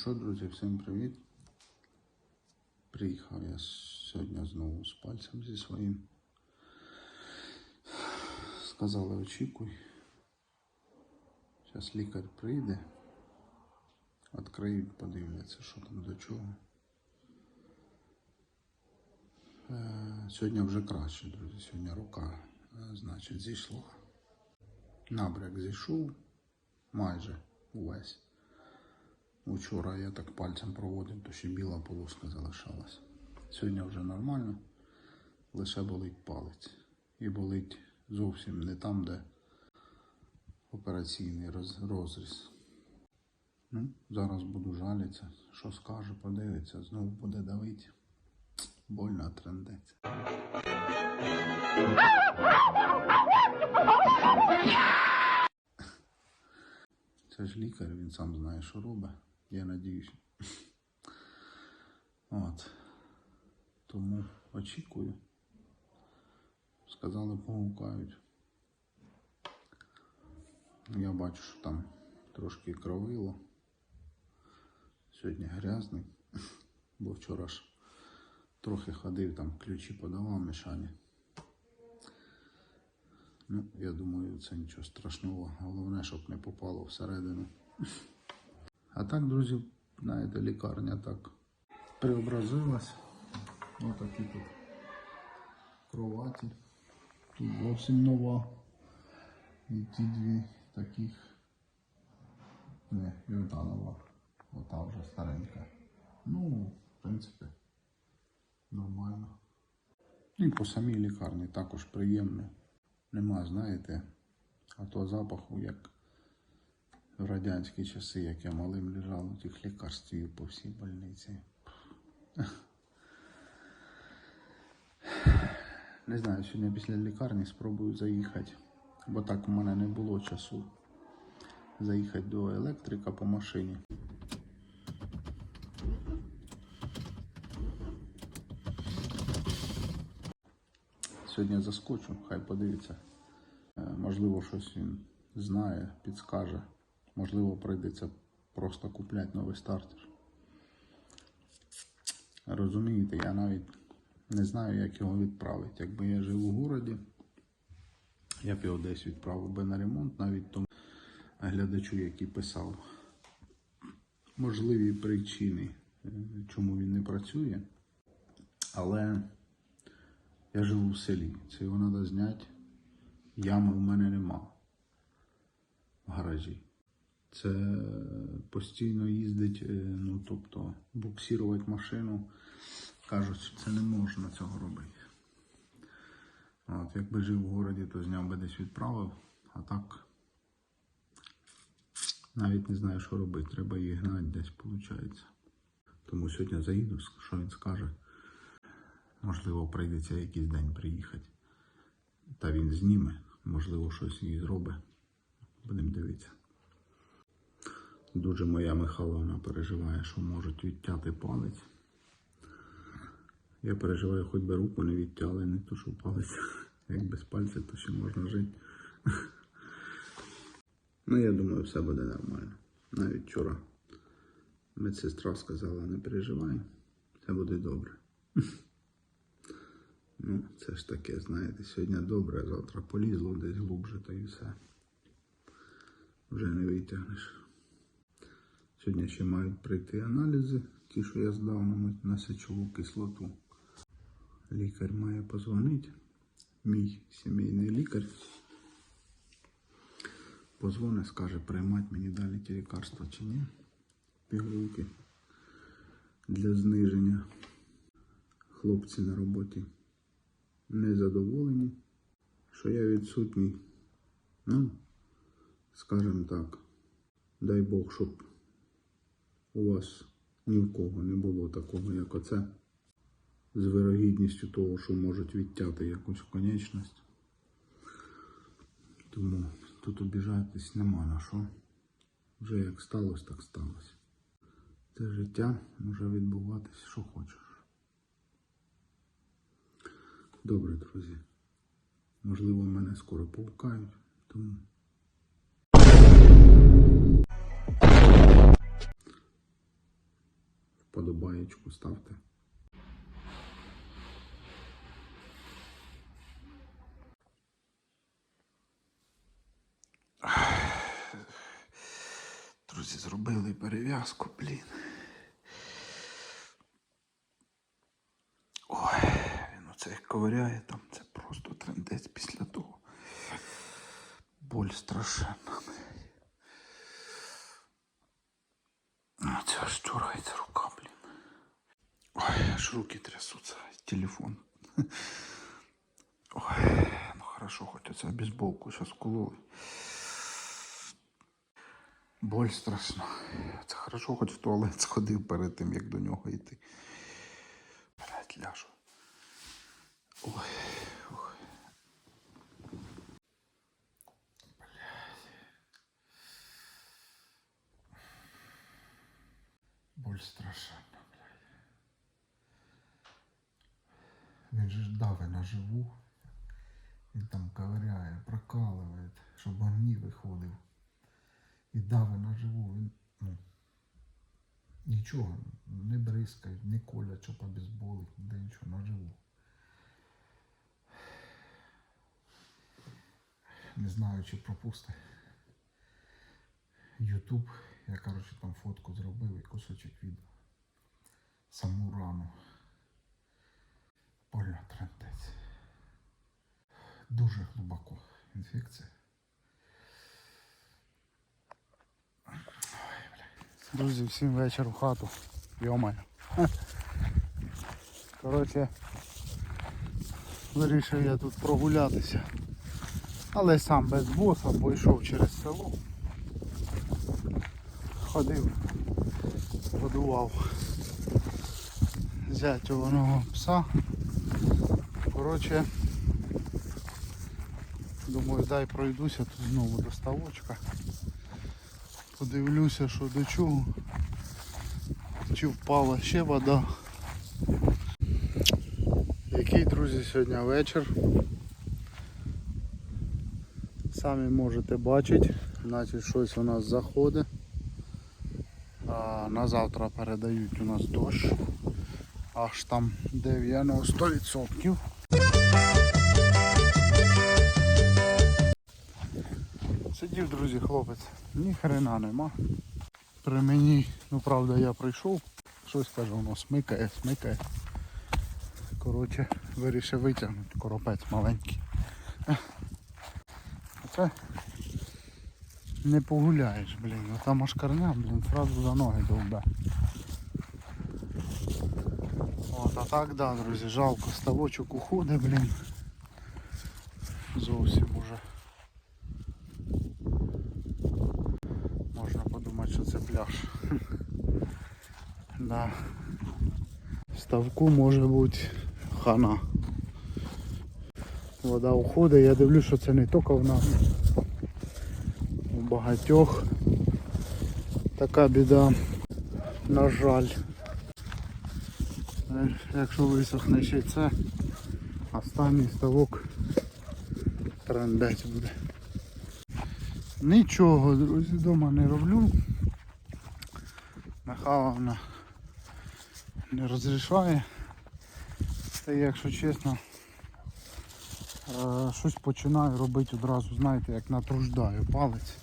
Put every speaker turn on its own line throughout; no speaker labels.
що, друзі, всім привіт. Приїхав я сьогодні знову з пальцем зі своїм. Сказали, очікуй. Зараз лікар прийде. Відкриють, подивляться, що там до чого. Е, Сьогодні вже краще, друзі. Сьогодні рука, е, значить, зійшла. Набряк зійшов майже увесь. Вчора я так пальцем проводив, то ще біла полоска залишалась. Сьогодні вже нормально, лише болить палець. І болить зовсім не там, де операційний роз- розріз. Ну, зараз буду жалітися, що скаже, подивиться, знову буде давити. Больно трендеться. Це ж лікар, він сам знає, що робить. Я надіюсь. От. Тому очікую. Сказали, погукають. Я бачу, що там трошки кровило. Сьогодні грязний, бо вчора ж трохи ходив, там ключі подавав Мішані. Ну, я думаю, це нічого страшного. Головне, щоб не попало всередину. А так, друзі, знаєте, лікарня так преобразилась. Ось такі тут кроваті. Тут зовсім нова. І ті дві таких. Не, і ота нова. Ота вже старенька. Ну, в принципі, нормально. І по самій лікарні також приємно. Нема, знаєте, а то запаху, як в радянські часи, як я малим лежав тих лікарствів по всій больниці. Не знаю, сьогодні після лікарні спробую заїхати, бо так в мене не було часу заїхати до електрика по машині. Сьогодні заскочу, хай подивиться. Е, Можливо, щось він знає, підскаже. Можливо, прийдеться просто купляти новий стартер. Розумієте, я навіть не знаю, як його відправити. Якби я жив у городі, я б його десь відправив би на ремонт, навіть тому глядачу, який писав можливі причини, е, чому він не працює. Але я живу в селі. Це його треба зняти. Ями в мене нема в гаражі. Це постійно їздить, е, ну тобто буксирувати машину. Кажуть, що це не можна цього робити. От, якби жив в городі, то зняв би десь відправив, а так навіть не знаю, що робити. Треба її гнати десь, виходить. Тому сьогодні заїду, що він скаже. Можливо, прийдеться якийсь день приїхати. Та він зніме, можливо, щось і зробить. Будемо дивитися. Дуже моя Михайловна переживає, що можуть відтяти палець. Я переживаю, хоч би руку не відтяли, не то, що палець. Як без пальця, то ще можна жити. Ну, я думаю, все буде нормально. Навіть вчора медсестра сказала, не переживай, все буде добре. Ну, це ж таке, знаєте, сьогодні добре, завтра полізло десь глубже, та і все. Вже не витягнеш. Сьогодні ще мають прийти аналізи, ті, що я здав на, сечову кислоту. Лікар має позвонити. Мій сімейний лікар. Позвони, скаже, приймати мені далі ті лікарства чи ні. Пігулки для зниження. Хлопці на роботі незадоволені, що я відсутній. Ну, скажімо так, дай Бог, щоб у вас ні в кого не було такого, як оце, з вирогідністю того, що можуть відтяти якусь конечність. Тому тут обіжатись нема на що. Вже як сталося, так сталося. Це життя може відбуватись, що хочеш. Добре, друзі. Можливо, мене скоро погукають, тому. Вподобаєчку ставте. Друзі, зробили перев'язку, блін. Ой, він оце як ковиряє там, це просто трендець після того. Боль страшенна. Ну, це аж чурається рука, блін. Ой, аж руки трясуться, телефон. Ой, ну хорошо, хоч оце бейсболку зараз вкололи. Боль страшна. Це хорошо, хоч в туалет сходив перед тим, як до нього йти. Блять, ляжу. Ой, ой. Боль страшенна, Він же дави на живу. Він там ковиряє, прокалує, щоб огні виходив. І дави на живу. Він, ну, нічого, не бризкають, не колять, що по бейсболить, ніде нічого на живу. Не знаю, чи пропусти. Ютуб, я коротше там фотку зробив і кусочок відео. Саму рану. Больно трендець. Дуже глибоко інфекція. Друзі, всім вечір в хату. Йомаю. Коротше, вирішив я тут прогулятися. Але сам без боса, бо через село. Ходив, годував зятьованого пса. Коротше, думаю, дай пройдуся, тут знову доставочка. Подивлюся, що до чого. Чи впала ще вода. Який, друзі, сьогодні вечір. Самі можете бачити, значить щось у нас заходить. А на завтра передають у нас дощ. Аж там 90%. Сидів, друзі, хлопець, ні хрена нема. При мені, ну правда, я прийшов, щось каже, воно смикає, смикає. Коротше, вирішив витягнути коропець маленький. Оце не погуляєш, блін. Ну там блін, сразу за ноги довбе. От, а так, да, друзі, жалко, ставочок уходить, блін. Зовсім уже. Можна подумати, що це пляж. Да. Ставку може бути хана. Вода уходить, я дивлюсь, що це не тільки в нас. У багатьох така біда, на жаль. Е, Якщо висохне ще це, останній ставок трендець буде. Нічого, друзі, вдома не роблю. Михайловна не розрішає. Та якщо чесно, е, щось починаю робити одразу, знаєте, як натруждаю палець.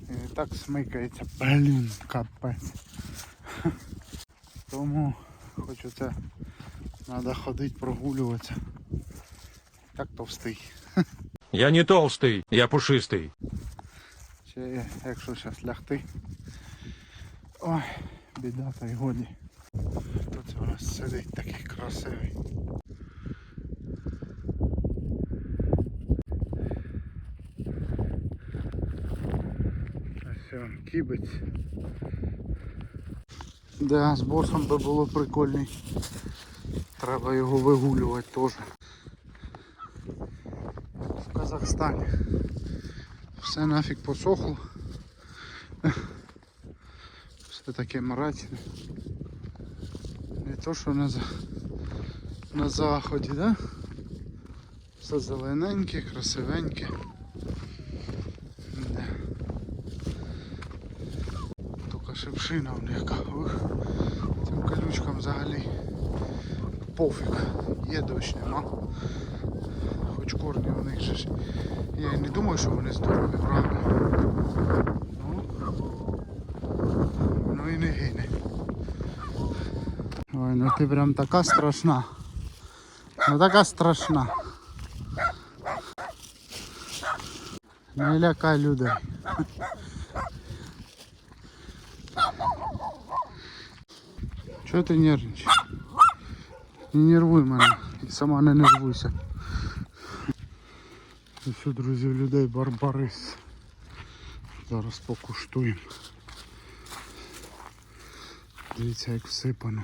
І так смикається, блін, капець. Тому хочу це треба ходити, прогулюватися. Так товстий.
Я не толстый, я пушистый.
Чи якщо зараз лягти. Ой, біда та й годі. Тут у нас сидить такий красивий. Ось він. Да, з босом би було прикольно. Треба його вигулювати теж. В Казахстані. Все нафіг посохло. Все таке мрачне. То що на, на заході, да? Все зелененьке, красивеньке. Да. Тільки шипшина яка. Ух. Цим колючкам взагалі пофіг. Є дощ, нема. Хоч корні у них же ж. Я не думаю, що вони здорові, правда. Ну, ну і не гине. Ой, ну ти прям така страшна. Ну така страшна. Не лякай людей. Чого ти нервничаєш? Не нервуй мене. І сама не нервуйся. І що, друзі, у людей барбарис. Зараз покуштуємо. Дивіться, як всипано.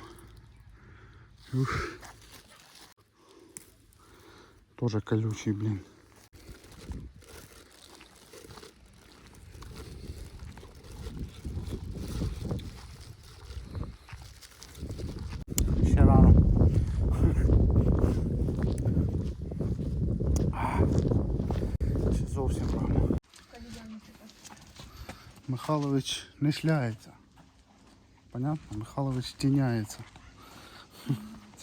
Ух. Тоже колючий, блін. Ще рано. Ще зовсім рано. Михайлович не шляється. Понятно? Михайлович тіняється.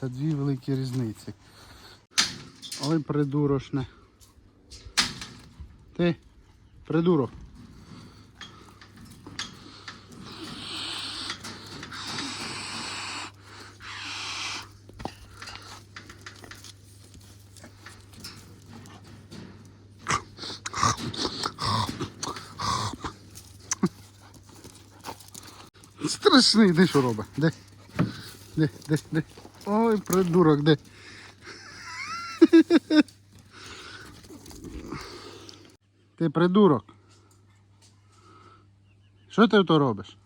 Це дві великі різниці. Ой, придурошне. Ти, придурок. Страшний, де що робить? Де? Де, де, де? Ой, придурок, де? Ти придурок. Що ти то робиш?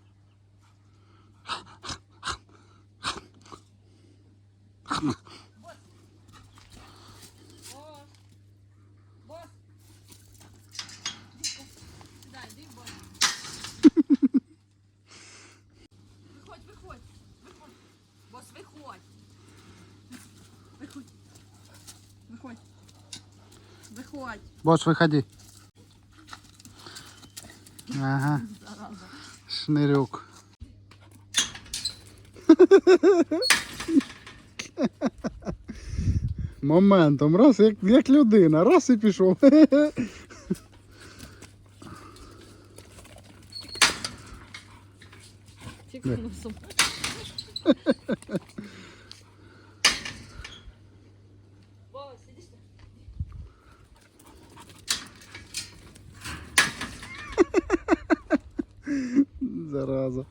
Виходь. Бос,
виходи. Ага. Шнирюк. Моментом, раз як, як людина, раз і пішов.
Тільки
Зараза.